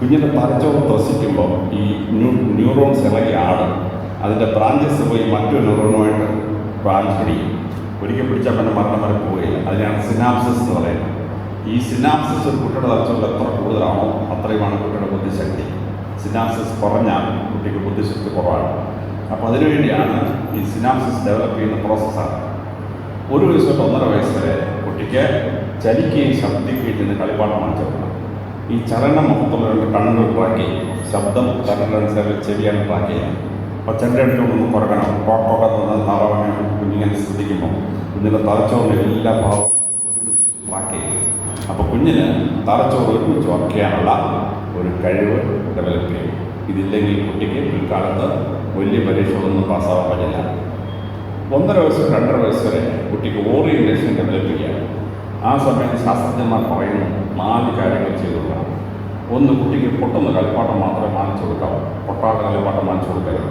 കുഞ്ഞിന്റെ തലച്ചോറ് ത്രസിക്കുമ്പോൾ ഈ ന്യൂ ന്യൂറോൺസ് ഇളകി ആടും. അതിന്റെ ബ്രാഞ്ചസ് പോയി മറ്റൊരു ന്യൂറോണുമായിട്ട് ബ്രാഞ്ച് പിടിക്കും. ഒരിക്കൽ പിടിച്ചാൽ പിന്നെ മരണം വരെ പോവുകയില്ല. അതിനാണ് സിനാപ്സിസ് എന്ന് പറയുന്നത്. ഈ സിനാപ്സിസ് ഒരു കുട്ടിയുടെ തലച്ചോറിൽ എത്ര കൂടുതലാണോ അത്രയുമാണ് കുട്ടിയുടെ ബുദ്ധിശക്തി. സിനാപ്സിസ് കുറഞ്ഞാൽ കുട്ടിക്ക് ബുദ്ധിശക്തി കുറവാണ്. അപ്പോൾ അതിനുവേണ്ടിയാണ് ഈ സിനാപ്സിസ് ഡെവലപ്പ് ചെയ്യുന്ന പ്രോസസ്സാണ് ഒരു വയസ്സ് തൊട്ട് ഒന്നര വയസ്സ് വരെ കുട്ടിക്ക് ചലിക്കുകയും ശബ്ദിക്കുകയും ചെയ്യുന്ന കളിപ്പാട്ടമാണ് കൊടുക്കണം ഈ ചലനം രണ്ട് കണ്ണുകൾ ട്രാക്ക് ചെയ്യും ശബ്ദം ചലനനുസരിച്ച് ചെവിയാണ് ട്രാക്ക് ചെയ്യുക അപ്പോൾ ചെണ്ട അടുത്തൊന്ന് കുറക്കണം കോക്കൊക്കെ നാളെ കുഞ്ഞിങ്ങനെ ശ്രദ്ധിക്കുമ്പോൾ കുഞ്ഞിന്റെ തലച്ചോറിന്റെ എല്ലാ ഭാഗവും ഒരുമിച്ച് ട്രാക്ക് ചെയ്യും അപ്പോൾ കുഞ്ഞിന് തലച്ചോറ് ഒരുമിച്ച് വർക്ക് ചെയ്യാനുള്ള ഒരു കഴിവ് ഡെവലപ്പ് ചെയ്യും ഇതില്ലെങ്കിൽ കുട്ടിക്ക് പിൽക്കാലത്ത് വലിയ പരീക്ഷകളൊന്നും പാസ്സാവാൻ പറ്റില്ല ഒന്നര വയസ്സ് രണ്ടര വയസ്സ് വരെ കുട്ടിക്ക് ഓറിയന്റേഷൻ ഡെവലപ്പ് ചെയ്യാം ആ സമയത്ത് ശാസ്ത്രജ്ഞന്മാർ പറയുന്നു നാല് കാര്യങ്ങൾ ചെയ്തുകൊള്ളാം ഒന്ന് കുട്ടിക്ക് പൊട്ടുന്ന കളിപ്പാട്ടം മാത്രമേ വാങ്ങിച്ചു കൊടുക്കാവൂ. പൊട്ടാത്ത കളിപ്പാട്ടം വാങ്ങിച്ചു കൊടുക്കരുത്.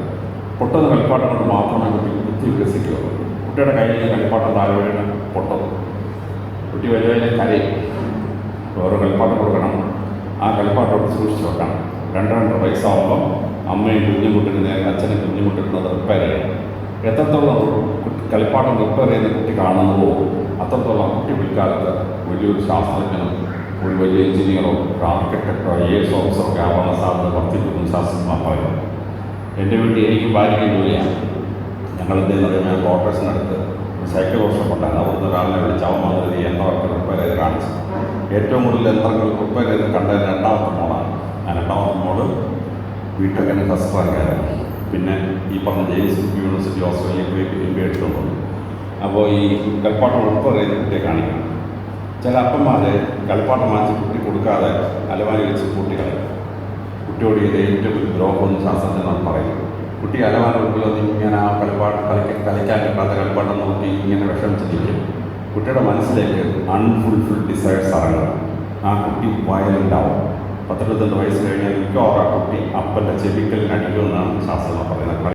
പൊട്ടുന്ന കളിപ്പാട്ടം കൊണ്ട് മാത്രമേ കുട്ടിക്ക് ബുദ്ധി വികസിക്കുകയുള്ളൂ കുട്ടിയുടെ കയ്യിൽ കളിപ്പാട്ടം താഴെയാണ് പൊട്ടത് കുട്ടി വലിയ വലിയ കരയും. ഓരോ കളിപ്പാട്ടം കൊടുക്കണം. ആ കളിപ്പാട്ടം സൂക്ഷിച്ചു വെക്കണം. രണ്ട് രണ്ടര വയസ്സാകുമ്പോൾ അമ്മയും കുഞ്ഞുകുട്ടിന് നേരെ അച്ഛനും കുഞ്ഞുകുട്ടിക്കുന്നത് റിപ്പയർ ചെയ്യണം. എത്രത്തോളം കളിപ്പാട്ടം റിപ്പയർ ചെയ്യുന്ന കുട്ടി കാണുന്നുവോ അത്രത്തോളം ആ കുട്ടി പിൽക്കാലത്ത് വലിയൊരു ശാസ്ത്രജ്ഞനും ഒരു വലിയ എഞ്ചിനീയറോ ഒരു ആർക്കിടെക്റ്റോ ഐ എസ് ഓഫീസറോ ഒക്കെ ആവാനുള്ള സാധ്യത വർദ്ധിക്കുന്നു ശാസ്ത്രജ്ഞന്മാർ പറയുന്നു. എന്റെ വീട്ടിൽ എനിക്ക് ഭാര്യയ്ക്ക് ജോലിയാണ്. ഞങ്ങൾ എന്ത് ചെയ്യുന്നത് ഞാൻ കോർപ്പറേഷനടുത്ത് സൈക്കിൾ വർഷം ഉണ്ടായിരുന്നു. അവിടുന്ന് ഒരാളിനെ വിളിച്ച് അവൻ വന്നത് ഈ യന്ത്രമൊക്കെ റിപ്പയർ ചെയ്ത് കാണിച്ചു. ഏറ്റവും കൂടുതൽ യന്ത്രങ്ങൾ റിപ്പയർ ചെയ്ത് കണ്ടത് രണ്ടാമത്തെ മോളാണ്. ആ രണ്ടാമത്തെ മോൾ വീട്ടൊക്കെ ഫസ്റ്റ് റാങ്കായിരുന്നു പിന്നെ ഈ പറഞ്ഞ ജെയിംസ് യൂണിവേഴ്സിറ്റി ഓസ്ട്രേലിയ പോയി എം ബി എടുത്തുകൊണ്ട് വന്നു അപ്പോൾ ഈ കളിപ്പാട്ടം ഉൾപ്പെടെ ചെയ്ത് കുട്ടിയെ കാണിക്കണം. ചില അപ്പന്മാർ കളിപ്പാട്ടം മാറ്റി കുട്ടി കൊടുക്കാതെ അലമാരി വെച്ച് കൂട്ടി കളയും. കുട്ടിയോട് ഇത് ഏറ്റവും ദ്രോഹം ശാസ്ത്രജ്ഞർ പറയും കുട്ടി അലമാര വന്ന് ഇങ്ങനെ ആ കളിപ്പാട്ടം കളിക്കാൻ കളിക്കാൻ കിട്ടാത്ത കളിപ്പാട്ടം നോക്കി ഇങ്ങനെ വിഷമിച്ചിരിക്കും. കുട്ടിയുടെ മനസ്സിലേക്ക് അൺഫുൾഫിൽ ഡിസൈഡ്സ് ഇറങ്ങണം. ആ കുട്ടി വയലന്റ് ആവും വയസ്സ് കഴിഞ്ഞാൽ മിക്കവാറും കുട്ടി അപ്പന്റെ ചെവിക്കലിനടിക്കുമെന്നാണ് ശാസ്ത്രജ്ഞർ പറയുന്നത്.